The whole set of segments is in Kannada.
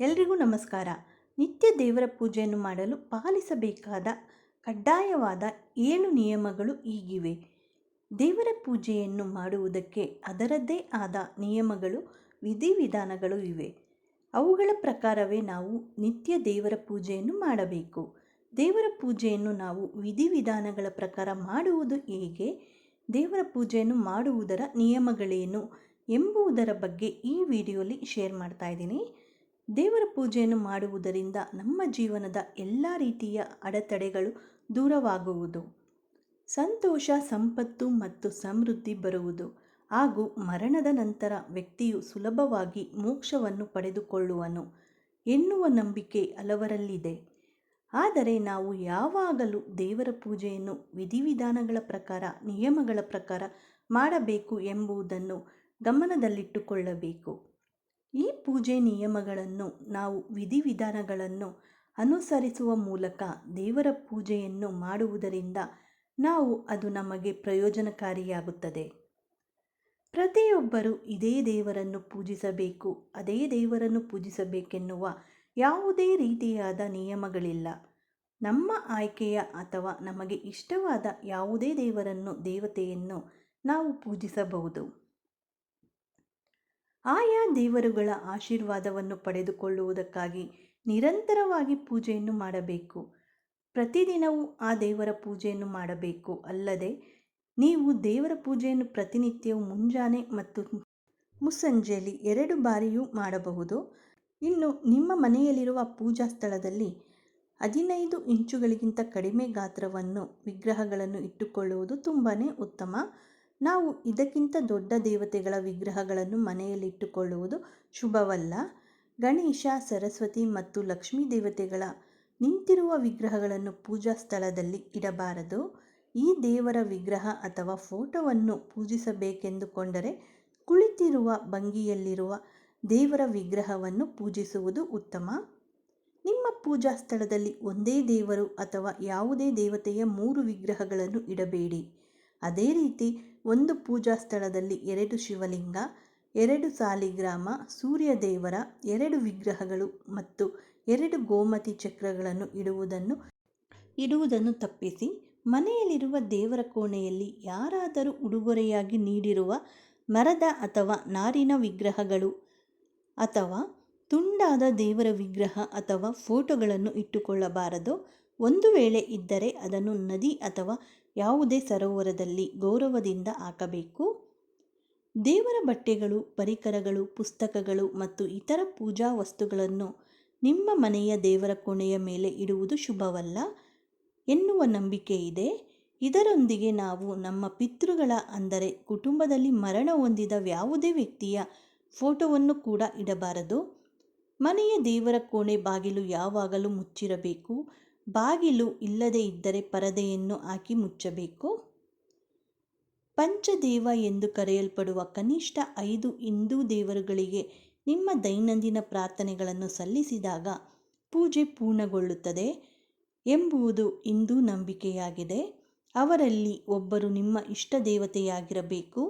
ಎಲ್ರಿಗೂ ನಮಸ್ಕಾರ. ನಿತ್ಯ ದೇವರ ಪೂಜೆಯನ್ನು ಮಾಡಲು ಪಾಲಿಸಬೇಕಾದ ಕಡ್ಡಾಯವಾದ ಏಳು ನಿಯಮಗಳು ಈಗಿವೆ. ದೇವರ ಪೂಜೆಯನ್ನು ಮಾಡುವುದಕ್ಕೆ ಅದರದ್ದೇ ಆದ ನಿಯಮಗಳು, ವಿಧಿವಿಧಾನಗಳು ಇವೆ. ಅವುಗಳ ಪ್ರಕಾರವೇ ನಾವು ನಿತ್ಯ ದೇವರ ಪೂಜೆಯನ್ನು ಮಾಡಬೇಕು. ದೇವರ ಪೂಜೆಯನ್ನು ನಾವು ವಿಧಿವಿಧಾನಗಳ ಪ್ರಕಾರ ಮಾಡುವುದು ಹೇಗೆ? ದೇವರ ಪೂಜೆಯನ್ನು ಮಾಡುವುದರ ನಿಯಮಗಳೇನು ಎಂಬುದರ ಬಗ್ಗೆ ಈ ವಿಡಿಯೋಲಿ ಶೇರ್ ಮಾಡ್ತಾ ಇದ್ದೀನಿ. ದೇವರ ಪೂಜೆಯನ್ನು ಮಾಡುವುದರಿಂದ ನಮ್ಮ ಜೀವನದ ಎಲ್ಲ ರೀತಿಯ ಅಡೆತಡೆಗಳು ದೂರವಾಗುವುದು. ಸಂತೋಷ, ಸಂಪತ್ತು ಮತ್ತು ಸಮೃದ್ಧಿ ಬರುವುದು. ಹಾಗೂ ಮರಣದ ನಂತರ ವ್ಯಕ್ತಿಯು ಸುಲಭವಾಗಿ ಮೋಕ್ಷವನ್ನು ಪಡೆದುಕೊಳ್ಳುವನು ಎನ್ನುವ ನಂಬಿಕೆ ಹಲವರಲ್ಲಿದೆ. ಆದರೆ ನಾವು ಯಾವಾಗಲೂ ದೇವರ ಪೂಜೆಯನ್ನು ವಿಧಿವಿಧಾನಗಳ ಪ್ರಕಾರ, ನಿಯಮಗಳ ಪ್ರಕಾರ ಮಾಡಬೇಕು ಎಂಬುದನ್ನು ಗಮನದಲ್ಲಿಟ್ಟುಕೊಳ್ಳಬೇಕು. ಈ ಪೂಜೆ ನಿಯಮಗಳನ್ನು ನಾವು ವಿಧಿವಿಧಾನಗಳನ್ನು ಅನುಸರಿಸುವ ಮೂಲಕ ದೇವರ ಪೂಜೆಯನ್ನು ಮಾಡುವುದರಿಂದ ನಾವು ಅದು ನಮಗೆ ಪ್ರಯೋಜನಕಾರಿಯಾಗುತ್ತದೆ. ಪ್ರತಿಯೊಬ್ಬರು ಇದೇ ದೇವರನ್ನು ಪೂಜಿಸಬೇಕು, ಅದೇ ದೇವರನ್ನು ಪೂಜಿಸಬೇಕೆನ್ನುವ ಯಾವುದೇ ರೀತಿಯಾದ ನಿಯಮಗಳಿಲ್ಲ. ನಮ್ಮ ಆಯ್ಕೆಯ ಅಥವಾ ನಮಗೆ ಇಷ್ಟವಾದ ಯಾವುದೇ ದೇವರನ್ನು, ದೇವತೆಯನ್ನು ನಾವು ಪೂಜಿಸಬಹುದು. ಆಯಾ ದೇವರುಗಳ ಆಶೀರ್ವಾದವನ್ನು ಪಡೆದುಕೊಳ್ಳುವುದಕ್ಕಾಗಿ ನಿರಂತರವಾಗಿ ಪೂಜೆಯನ್ನು ಮಾಡಬೇಕು. ಪ್ರತಿದಿನವೂ ಆ ದೇವರ ಪೂಜೆಯನ್ನು ಮಾಡಬೇಕು. ಅಲ್ಲದೆ, ನೀವು ದೇವರ ಪೂಜೆಯನ್ನು ಪ್ರತಿನಿತ್ಯವೂ ಮುಂಜಾನೆ ಮತ್ತು ಮುಸ್ಸಂಜೆಯಲ್ಲಿ ಎರಡು ಬಾರಿಯೂ ಮಾಡಬಹುದು. ಇನ್ನು ನಿಮ್ಮ ಮನೆಯಲ್ಲಿರುವ ಪೂಜಾ ಸ್ಥಳದಲ್ಲಿ ಹದಿನೈದು ಇಂಚುಗಳಿಗಿಂತ ಕಡಿಮೆ ಗಾತ್ರವನ್ನು, ವಿಗ್ರಹಗಳನ್ನು ಇಟ್ಟುಕೊಳ್ಳುವುದು ತುಂಬಾ ಉತ್ತಮ. ನಾವು ಇದಕ್ಕಿಂತ ದೊಡ್ಡ ದೇವತೆಗಳ ವಿಗ್ರಹಗಳನ್ನು ಮನೆಯಲ್ಲಿಟ್ಟುಕೊಳ್ಳುವುದು ಶುಭವಲ್ಲ. ಗಣೇಶ, ಸರಸ್ವತಿ ಮತ್ತು ಲಕ್ಷ್ಮೀ ದೇವತೆಗಳ ನಿಂತಿರುವ ವಿಗ್ರಹಗಳನ್ನು ಪೂಜಾ ಸ್ಥಳದಲ್ಲಿ ಇಡಬಾರದು. ಈ ದೇವರ ವಿಗ್ರಹ ಅಥವಾ ಫೋಟೋವನ್ನು ಪೂಜಿಸಬೇಕೆಂದುಕೊಂಡರೆ ಕುಳಿತಿರುವ ಭಂಗಿಯಲ್ಲಿರುವ ದೇವರ ವಿಗ್ರಹವನ್ನು ಪೂಜಿಸುವುದು ಉತ್ತಮ. ನಿಮ್ಮ ಪೂಜಾ ಸ್ಥಳದಲ್ಲಿ ಒಂದೇ ದೇವರು ಅಥವಾ ಯಾವುದೇ ದೇವತೆಯ ಮೂರು ವಿಗ್ರಹಗಳನ್ನು ಇಡಬೇಡಿ. ಅದೇ ರೀತಿ ಒಂದು ಪೂಜಾ ಸ್ಥಳದಲ್ಲಿ ಎರಡು ಶಿವಲಿಂಗ, ಎರಡು ಸಾಲಿಗ್ರಾಮ, ಸೂರ್ಯ ದೇವರ ಎರಡು ವಿಗ್ರಹಗಳು ಮತ್ತು ಎರಡು ಗೋಮತಿ ಚಕ್ರಗಳನ್ನು ಇಡುವುದನ್ನು ಇಡುವುದನ್ನು ತಪ್ಪಿಸಿ, ಮನೆಯಲ್ಲಿರುವ ದೇವರ ಕೋಣೆಯಲ್ಲಿ ಯಾರಾದರೂ ಉಡುಗೊರೆಯಾಗಿ ನೀಡಿರುವ ಮರದ ಅಥವಾ ನಾರಿನ ವಿಗ್ರಹಗಳು ಅಥವಾ ತುಂಡಾದ ದೇವರ ವಿಗ್ರಹ ಅಥವಾ ಫೋಟೋಗಳನ್ನು ಇಟ್ಟುಕೊಳ್ಳಬಾರದು. ಒಂದು ವೇಳೆ ಇದ್ದರೆ ಅದನ್ನು ನದಿ ಅಥವಾ ಯಾವುದೇ ಸರೋವರದಲ್ಲಿ ಗೌರವದಿಂದ ಹಾಕಬೇಕು. ದೇವರ ಬಟ್ಟೆಗಳು, ಪರಿಕರಗಳು, ಪುಸ್ತಕಗಳು ಮತ್ತು ಇತರ ಪೂಜಾ ವಸ್ತುಗಳನ್ನು ನಿಮ್ಮ ಮನೆಯ ದೇವರ ಕೋಣೆಯ ಮೇಲೆ ಇಡುವುದು ಶುಭವಲ್ಲ ಎನ್ನುವ ನಂಬಿಕೆ ಇದೆ. ಇದರೊಂದಿಗೆ ನಾವು ನಮ್ಮ ಪಿತೃಗಳ ಅಂದರೆ ಕುಟುಂಬದಲ್ಲಿ ಮರಣ ಹೊಂದಿದ ಯಾವುದೇ ವ್ಯಕ್ತಿಯ ಫೋಟೋವನ್ನು ಕೂಡ ಇಡಬಾರದು. ಮನೆಯ ದೇವರ ಕೋಣೆ ಬಾಗಿಲು ಯಾವಾಗಲೂ ಮುಚ್ಚಿರಬೇಕು. ಬಾಗಿಲು ಇಲ್ಲದೇ ಇದ್ದರೆ ಪರದೆಯನ್ನು ಹಾಕಿ ಮುಚ್ಚಬೇಕು. ಪಂಚದೇವ ಎಂದು ಕರೆಯಲ್ಪಡುವ ಕನಿಷ್ಠ ಐದು ಹಿಂದೂ ದೇವರುಗಳಿಗೆ ನಿಮ್ಮ ದೈನಂದಿನ ಪ್ರಾರ್ಥನೆಗಳನ್ನು ಸಲ್ಲಿಸಿದಾಗ ಪೂಜೆ ಪೂರ್ಣಗೊಳ್ಳುತ್ತದೆ ಎಂಬುದು ಹಿಂದೂ ನಂಬಿಕೆಯಾಗಿದೆ. ಅವರಲ್ಲಿ ಒಬ್ಬರು ನಿಮ್ಮ ಇಷ್ಟ ದೇವತೆಯಾಗಿರಬೇಕು.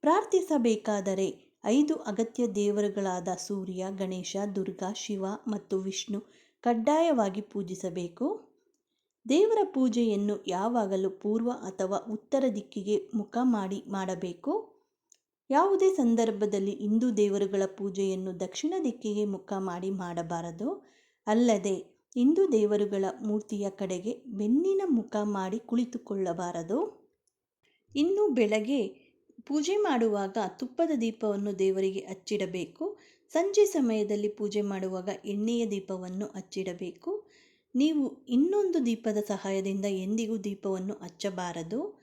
ಪ್ರಾರ್ಥಿಸಬೇಕಾದರೆ ಐದು ಅಗತ್ಯ ದೇವರುಗಳಾದ ಸೂರ್ಯ, ಗಣೇಶ, ದುರ್ಗಾ, ಶಿವ ಮತ್ತು ವಿಷ್ಣು ಕಡ್ಡಾಯವಾಗಿ ಪೂಜಿಸಬೇಕು. ದೇವರ ಪೂಜೆಯನ್ನು ಯಾವಾಗಲೂ ಪೂರ್ವ ಅಥವಾ ಉತ್ತರ ದಿಕ್ಕಿಗೆ ಮುಖ ಮಾಡಿ ಮಾಡಬೇಕು. ಯಾವುದೇ ಸಂದರ್ಭದಲ್ಲಿ ಹಿಂದೂ ದೇವರುಗಳ ಪೂಜೆಯನ್ನು ದಕ್ಷಿಣ ದಿಕ್ಕಿಗೆ ಮುಖ ಮಾಡಿ ಮಾಡಬಾರದು. ಅಲ್ಲದೆ, ಹಿಂದೂ ದೇವರುಗಳ ಮೂರ್ತಿಯ ಕಡೆಗೆ ಬೆನ್ನಿನ ಮುಖ ಮಾಡಿ ಕುಳಿತುಕೊಳ್ಳಬಾರದು. ಇನ್ನು ಬೆಳಗ್ಗೆ ಪೂಜೆ ಮಾಡುವಾಗ ತುಪ್ಪದ ದೀಪವನ್ನು ದೇವರಿಗೆ ಹಚ್ಚಿಡಬೇಕು. ಸಂಜೆ ಸಮಯದಲ್ಲಿ ಪೂಜೆ ಮಾಡುವಾಗ ಎಣ್ಣೆಯ ದೀಪವನ್ನು ಹಚ್ಚಿಡಬೇಕು. ನೀವು ಇನ್ನೊಂದು ದೀಪದ ಸಹಾಯದಿಂದ ಎಂದಿಗೂ ದೀಪವನ್ನು ಹಚ್ಚಬಾರದು.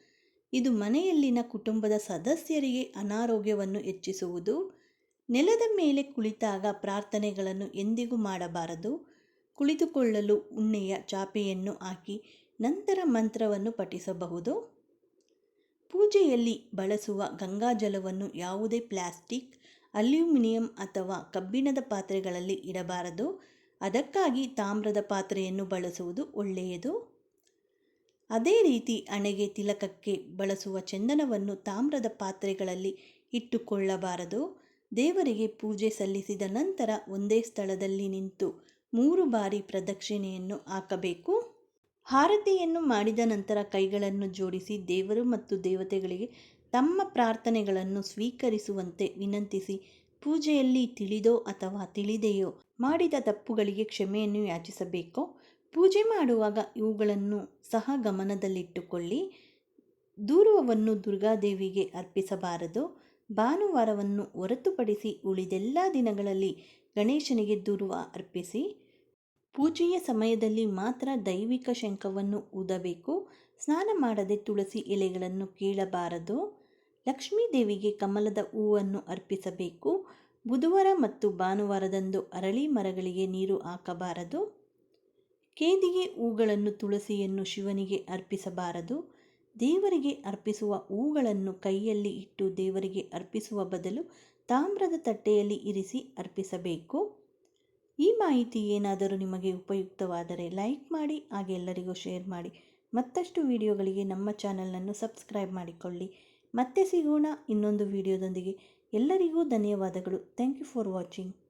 ಇದು ಮನೆಯಲ್ಲಿನ ಕುಟುಂಬದ ಸದಸ್ಯರಿಗೆ ಅನಾರೋಗ್ಯವನ್ನು ಹೆಚ್ಚಿಸುವುದು. ನೆಲದ ಮೇಲೆ ಕುಳಿತಾಗ ಪ್ರಾರ್ಥನೆಗಳನ್ನು ಎಂದಿಗೂ ಮಾಡಬಾರದು. ಕುಳಿತುಕೊಳ್ಳಲು ಉಣ್ಣೆಯ ಚಾಪೆಯನ್ನು ಹಾಕಿ ನಂತರ ಮಂತ್ರವನ್ನು ಪಠಿಸಬಹುದು. ಪೂಜೆಯಲ್ಲಿ ಬಳಸುವ ಗಂಗಾಜಲವನ್ನು ಯಾವುದೇ ಪ್ಲಾಸ್ಟಿಕ್ ಅಲ್ಯೂಮಿನಿಯಂ ಅಥವಾ ಕಬ್ಬಿಣದ ಪಾತ್ರೆಗಳಲ್ಲಿ ಇಡಬಾರದು. ಅದಕ್ಕಾಗಿ ತಾಮ್ರದ ಪಾತ್ರೆಯನ್ನು ಬಳಸುವುದು ಒಳ್ಳೆಯದು. ಅದೇ ರೀತಿ ಹಣೆಗೆ ತಿಲಕಕ್ಕೆ ಬಳಸುವ ಚಂದನವನ್ನು ತಾಮ್ರದ ಪಾತ್ರೆಗಳಲ್ಲಿ ಇಟ್ಟುಕೊಳ್ಳಬಾರದು. ದೇವರಿಗೆ ಪೂಜೆ ಸಲ್ಲಿಸಿದ ನಂತರ ಒಂದೇ ಸ್ಥಳದಲ್ಲಿ ನಿಂತು ಮೂರು ಬಾರಿ ಪ್ರದಕ್ಷಿಣೆಯನ್ನು ಹಾಕಬೇಕು. ಹಾರತಿಯನ್ನು ಮಾಡಿದ ನಂತರ ಕೈಗಳನ್ನು ಜೋಡಿಸಿ ದೇವರು ಮತ್ತು ದೇವತೆಗಳಿಗೆ ತಮ್ಮ ಪ್ರಾರ್ಥನೆಗಳನ್ನು ಸ್ವೀಕರಿಸುವಂತೆ ವಿನಂತಿಸಿ ಪೂಜೆಯಲ್ಲಿ ತಿಳಿದೋ ಅಥವಾ ತಿಳಿದೆಯೋ ಮಾಡಿದ ತಪ್ಪುಗಳಿಗೆ ಕ್ಷಮೆಯನ್ನು ಯಾಚಿಸಬೇಕು? ಪೂಜೆ ಮಾಡುವಾಗ ಇವುಗಳನ್ನು ಸಹ ಗಮನದಲ್ಲಿಟ್ಟುಕೊಳ್ಳಿ. ದೂರ್ವವನ್ನು ದುರ್ಗಾದೇವಿಗೆ ಅರ್ಪಿಸಬಾರದು. ಭಾನುವಾರವನ್ನು ಹೊರತುಪಡಿಸಿ ಉಳಿದೆಲ್ಲ ದಿನಗಳಲ್ಲಿ ಗಣೇಶನಿಗೆ ದೂರುವ ಅರ್ಪಿಸಿ. ಪೂಜೆಯ ಸಮಯದಲ್ಲಿ ಮಾತ್ರ ದೈವಿಕ ಶಂಖವನ್ನು ಊದಬೇಕು. ಸ್ನಾನ ಮಾಡದೆ ತುಳಸಿ ಎಲೆಗಳನ್ನು ಕೀಳಬಾರದು. ಲಕ್ಷ್ಮೀ ದೇವಿಗೆ ಕಮಲದ ಹೂವನ್ನು ಅರ್ಪಿಸಬೇಕು. ಬುಧವಾರ ಮತ್ತು ಭಾನುವಾರದಂದು ಅರಳಿ ಮರಗಳಿಗೆ ನೀರು ಹಾಕಬಾರದು. ಕೇದಿಗೆ ಹೂಗಳನ್ನು ತುಳಸಿಯನ್ನು ಶಿವನಿಗೆ ಅರ್ಪಿಸಬಾರದು. ದೇವರಿಗೆ ಅರ್ಪಿಸುವ ಹೂಗಳನ್ನು ಕೈಯಲ್ಲಿ ಇಟ್ಟು ದೇವರಿಗೆ ಅರ್ಪಿಸುವ ಬದಲು ತಾಮ್ರದ ತಟ್ಟೆಯಲ್ಲಿ ಇರಿಸಿ ಅರ್ಪಿಸಬೇಕು. ಈ ಮಾಹಿತಿ ಏನಾದರೂ ನಿಮಗೆ ಉಪಯುಕ್ತವಾದರೆ ಲೈಕ್ ಮಾಡಿ, ಹಾಗೆ ಎಲ್ಲರಿಗೂ ಶೇರ್ ಮಾಡಿ. ಮತ್ತಷ್ಟು ವಿಡಿಯೋಗಳಿಗೆ ನಮ್ಮ ಚಾನಲನ್ನು ಸಬ್ಸ್ಕ್ರೈಬ್ ಮಾಡಿಕೊಳ್ಳಿ. ಮತ್ತೆ ಸಿಗೋಣ ಇನ್ನೊಂದು ವಿಡಿಯೋದೊಂದಿಗೆ. ಎಲ್ಲರಿಗೂ ಧನ್ಯವಾದಗಳು. Thank you for watching.